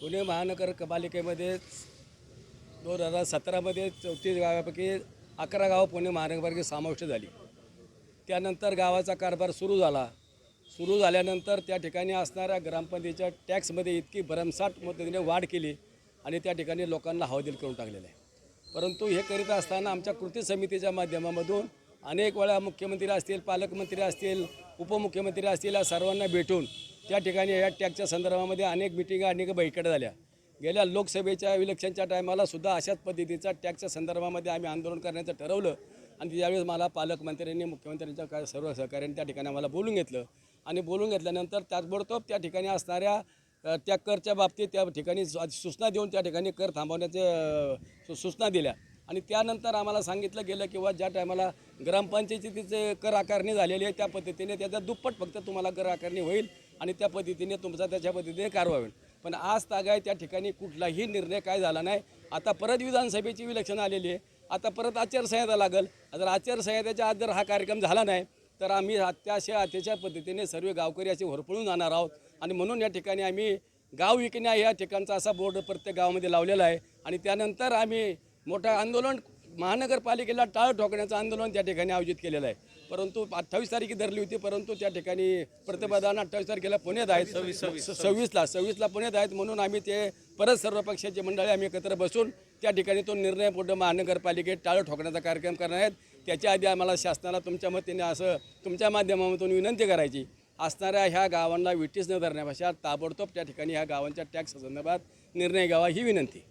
पुणे महानगरपालिकेमध्ये दोन हजार सतरामध्ये चौतीस गावापैकी अकरा गावं पुणे महानगरपालिकेत समाविष्ट झाली. त्यानंतर गावाचा कारभार सुरू झाला. सुरू झाल्यानंतर त्या ठिकाणी असणाऱ्या ग्रामपंचायतीच्या टॅक्समध्ये इतकी भरमसाठ मदतीने वाढ केली आणि त्या ठिकाणी लोकांना हवादिल करून टाकलेलं आहे. परंतु हे करीत असताना आमच्या कृती समितीच्या माध्यमामधून अनेक वेळा मुख्यमंत्री असतील पालकमंत्री असतील उपमुख्यमंत्री असतील या सर्वांना भेटून त्या ठिकाणी या टॅगच्या संदर्भामध्ये अनेक मिटिंगा अनेक बैठका झाल्या. गेल्या लोकसभेच्या इलेक्शनच्या टायमाला सुद्धा अशाच पद्धतीचा टॅक्सच्या संदर्भामध्ये आम्ही आंदोलन करण्याचं ठरवलं. आणि त्यावेळेस मला पालकमंत्र्यांनी मुख्यमंत्र्यांच्या काय सर्व सहकार्याने त्या ठिकाणी आम्हाला बोलून घेतलं. आणि बोलून घेतल्यानंतर त्याचबरोबर त्या ठिकाणी असणाऱ्या त्या करच्या बाबतीत त्या ठिकाणी सूचना देऊन त्या ठिकाणी कर थांबवण्याचे सु- सूचना दिल्या. आणि त्यानंतर आम्हाला सांगितलं गेलं किंवा ज्या टायमाला ग्रामपंचायतीचे कर आकारणी झालेली आहे त्या पद्धतीने त्याचा दुप्पट फक्त तुम्हाला कर आकारणी होईल. आणि त्या पद्धतीने तुमचा त्याच्या पद्धतीने कारवाई होईल. पण आज तागाय त्या ठिकाणी कुठलाही निर्णय काय झाला नाही. आता परत विधानसभेची इलेक्शन आलेली आहे. आता परत आचारसंहिता लागल. जर आचारसंहितेच्या आज जर हा कार्यक्रम झाला नाही तर आम्ही अत्याशा अत्याच्या पद्धतीने सर्व गावकरी असे होरपळून जाणार आहोत. आणि म्हणून या ठिकाणी आम्ही गाव विकण्या या ठिकाणचा असा बोर्ड प्रत्येक गावामध्ये लावलेला आहे. आणि त्यानंतर आम्ही मोठं आंदोलन महानगरपालिकेला टाळ ठोकण्याचं आंदोलन त्या ठिकाणी आयोजित केलेलं आहे. परंतु अठ्ठावीस तारीख धरली होती परंतु त्या ठिकाणी प्रतिपादन अठ्ठावीस तारखेला पुण्यात आहेत. सव्वीस सव्वीसला सव्वीसला पुण्यात आहेत म्हणून आम्ही ते परत सर्व पक्षाचे मंडळी आम्ही एकत्र बसून त्या ठिकाणी तो निर्णय पुढे महानगरपालिकेत टाळं ठोकण्याचा कार्यक्रम करणार आहेत. त्याच्या आधी आम्हाला शासनाला तुमच्या मतीने असं तुमच्या माध्यमातून विनंती करायची असणाऱ्या ह्या गावांना विटीस न धरण्यापेक्षा ताबडतोब त्या ठिकाणी ह्या गावांच्या टॅक्स संदर्भात निर्णय घ्यावा ही विनंती.